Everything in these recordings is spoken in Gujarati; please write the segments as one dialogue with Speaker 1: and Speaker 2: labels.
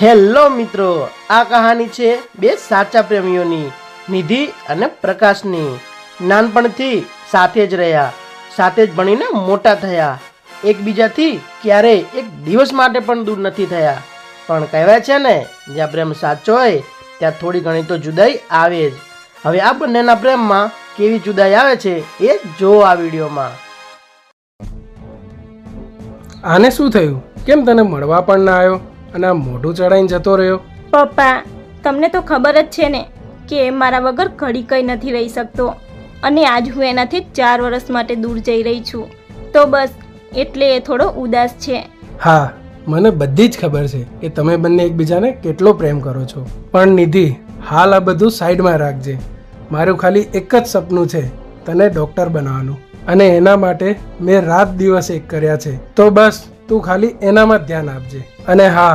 Speaker 1: હેલો મિત્રો, આ કહાની છે બે સાચા પ્રેમીઓની, નિધિ અને પ્રકાશની. નાનપણથી સાથે જ રહ્યા, સાથે જ ભણીને મોટા થયા. એકબીજાથી ક્યારેય એક દિવસ માટે પણ દૂર નથી થયા. પણ કહેવાય છે ને, જ્યાં પ્રેમ સાચો હોય, ત્યાં થોડી ઘણી તો જુદાઈ આવે જ. હવે આ બંનેના પ્રેમમાં કેવી જુદાઈ આવે છે એ જો આ વિડીયોમાં.
Speaker 2: આને શું થયું? કેમ તને મળવા પણ ના આવ્યો? અને આ મોઢું ચડાઈને જતો રહ્યો.
Speaker 3: પપ્પા તમને તો ખબર જ છે ને કે એ મારા વગર ઘડી કંઈ નથી રહી શકતો. અને આજ હું એનાથી ચાર વર્ષ માટે દૂર જઈ રહી છું. તો બસ એટલે એ થોડો ઉદાસ છે.
Speaker 2: હા મને બધી જ ખબર છે કે તમે બંને એકબીજાને કેટલો પ્રેમ કરો છો. પણ નિધિ હાલ આ બધું સાઈડમાં રાખજે. મારું ખાલી એક જ સપનું છે તને ડૉક્ટર બનાવવાનું. અને એના માટે મેં રાત દિવસ એક કર્યા છે. તો બસ તું ખાલી એનામાં ધ્યાન આપજે. અને હા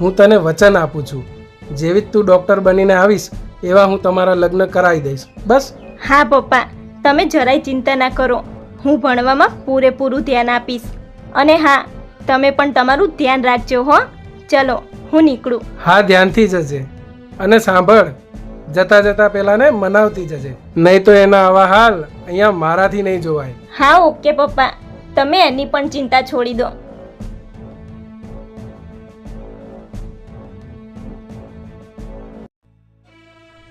Speaker 2: હું તને વચન આપું છું. જેવી જ તું ડૉક્ટર બનીને આવીશ એવા હું તમારા લગ્ન કરાવી દઈશ. બસ.
Speaker 3: હા પપ્પા તમે જરાય ચિંતા ના કરો. હું ભણવામાં પૂરેપૂરું ધ્યાન આપીશ. અને હા તમે પણ તમારું ધ્યાન રાખજો હો. ચલો હું નીકળું.
Speaker 2: હા ધ્યાનથી જજે. અને સાંભળ જતા જતા પેલાને મનાવતી જજે. નહીં તો એના આવા હાલ અહીંયા મારાથી નહીં જોવાય.
Speaker 3: હા ઓકે પપ્પા. તમે એની પણ ચિંતા છોડી દો.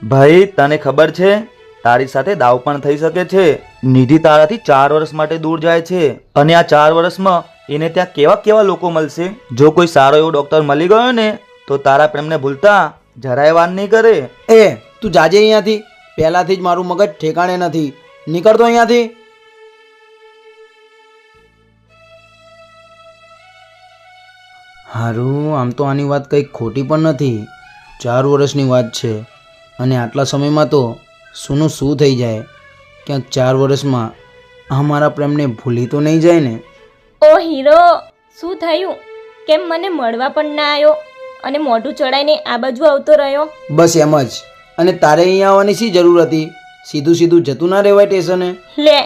Speaker 4: ભાઈ, તને ખબર છે? તારી સાથે દાવ પણ થઈ શકે છે. નિધિ તારાથી ચાર વર્ષ માટે દૂર જાય છે. અને આ ચાર વર્ષમાં એને ત્યાં કેવા કેવા લોકો મળશે? જો કોઈ સારો એવો ડોક્ટર મળી ગયો ને, તો તારા પ્રેમને ભૂલતા જરાય વાર નહીં કરે.
Speaker 5: એ, તું જાજે અહીંયાથી. પહેલાથી જ મારું મગજ ઠેકાણે નથી. નીકળતો અહીંયાથી. હારું, આમ તો આની વાત કંઈક ખોટી પણ નથી. ચાર વર્ષની વાત છે. અને આટલા સમયમાં તો શુંનું શું થઈ જાય? ક્યાંક ચાર વર્ષમાં આ મારા પ્રેમને ભૂલી તો નહીં જાય ને?
Speaker 3: ઓ હીરો શું થયું? કેમ મને મળવા પણ ના આવ્યો અને મોઢું ચડાઈને આ બાજુ આવતો રહ્યો?
Speaker 5: બસ એમ જ. અને તારે અહીંયા આવવાની શી જરૂર હતી? સીધું સીધું જતું ના રહેવાય સ્ટેશને?
Speaker 3: લે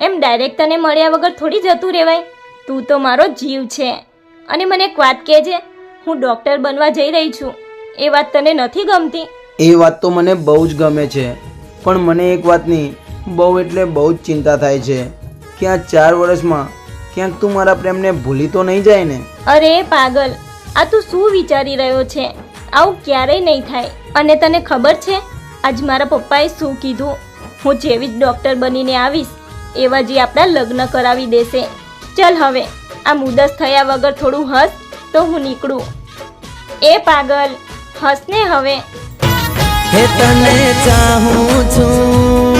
Speaker 3: એમ ડાયરેક્ટ તને મળ્યા વગર થોડી જતું રહેવાય. તું તો મારો જીવ છે. અને મને એક વાત કહેજે હું ડૉક્ટર બનવા જઈ રહી છું. એ વાત તને નથી ગમતી?
Speaker 5: એ વાત તો મને બહુ જ ગમે છે. પણ મને એક વાતની બહુ એટલે બહુ જ ચિંતા થાય છે કે આ ચાર વર્ષમાં ક્યાંક તું મારા પ્રેમને ભૂલી તો નહીં જાય ને?
Speaker 3: અરે પાગલ, આ તું શું વિચારી રહ્યો છે? આવું ક્યારેય નહીં થાય. અને તને ખબર છે, આજ મારા પપ્પાએ શું કીધું? હું જેવી જ ડૉક્ટર બનીને આવીશ, એવા જે આપણા લગ્ન કરાવી દેશે. ચાલ હવે, આ મુદસ થયા વગર થોડું હસ, તો હું નીકળું. એ પાગલ હસને હવે.
Speaker 6: હે તને ચાહું છું.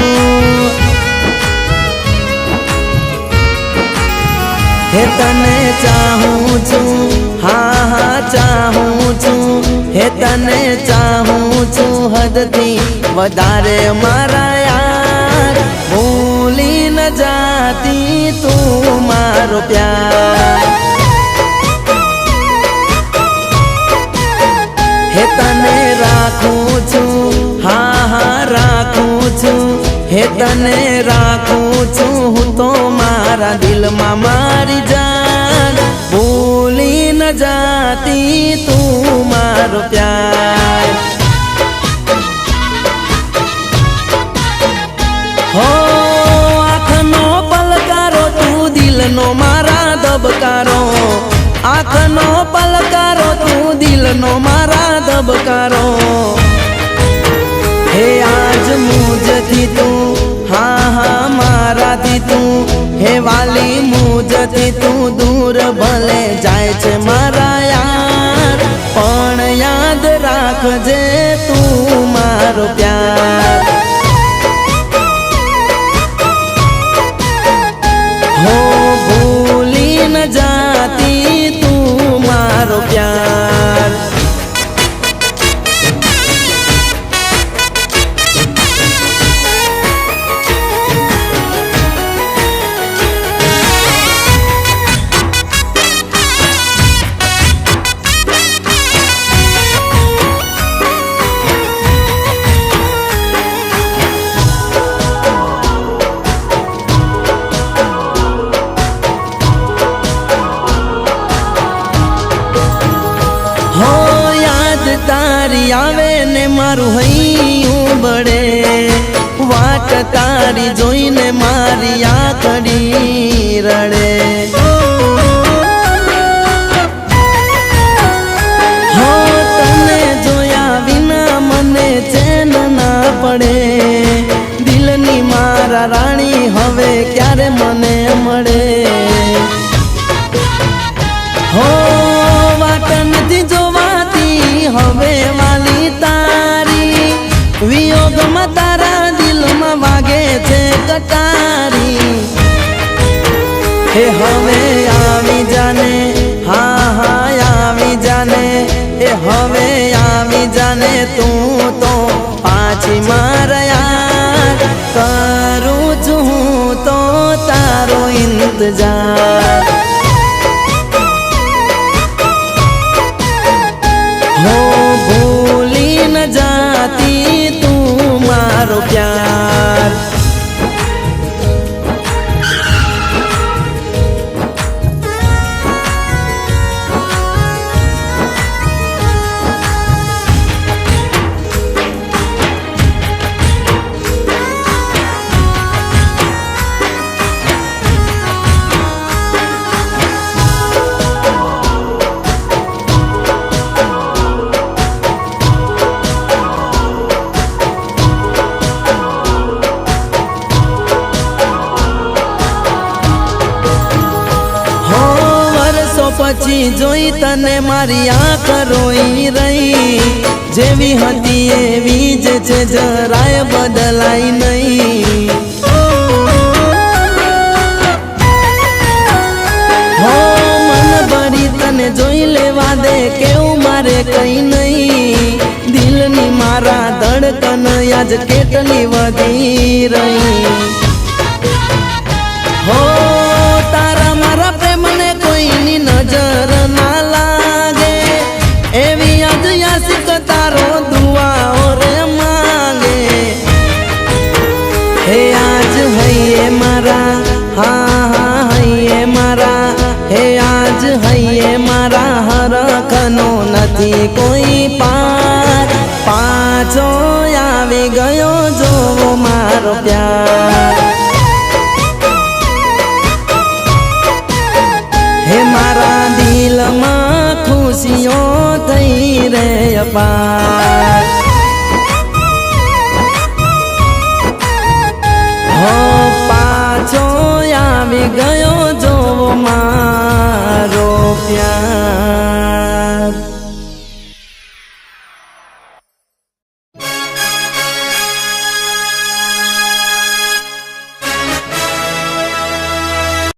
Speaker 6: હે તને ચાહું છું. હા હા, ચાહું છું. હે તને ચાહું છું. હદથી વધારે મારા યાર. ભૂલી ન જાતી તું મારો પ્યાર. હે તને રાખું છું. હા હા, રાખું છું. હે તને રાખું છું. હું તો મારા દિલમાં મારી જાન. ભૂલી ન જાતી તું મારો પ્યાર. હો, આંખનો પલકારો, તું દિલનો મારા દબકારો આંખનો પલકારો દિલનો મારા દબકારો તારી આવે ને મારું હૈયું બળે. વાટ તારી જોઈને મારી આખડી રડે. હો તને જોયા વિના મને ચેન ના પડે. દિલની મારા રાણી હવે ક્યારે મને મળે? હો, વાટ નથી જોવાતી હવે વિયોગમાં તારા દિલમાં વાગે છે કટારી હે હવે આવી જાને હા હા આવી જાને એ હવે આવી જાને તું તો પાછી મારયા કરું છું હું તો તારો ઇંતજાર મારો પછી જોઈ તને મારી આંખ રોઈ રહી. જેવી હતી એવી જ છે, જરાય બદલાઈ નહીં. મન ભરી તને જોઈ લેવા દે, કેવું મારે કઈ નહીં. દિલની મારા ધડકન આજ કેટલી વધી રહી. નથી કોઈ પાર પાછો આવી ગયો જોવો મારો પ્યાર. હે મારા દિલમાં ખુશીઓ થઈ રે પાર હો પાછો આવી ગયો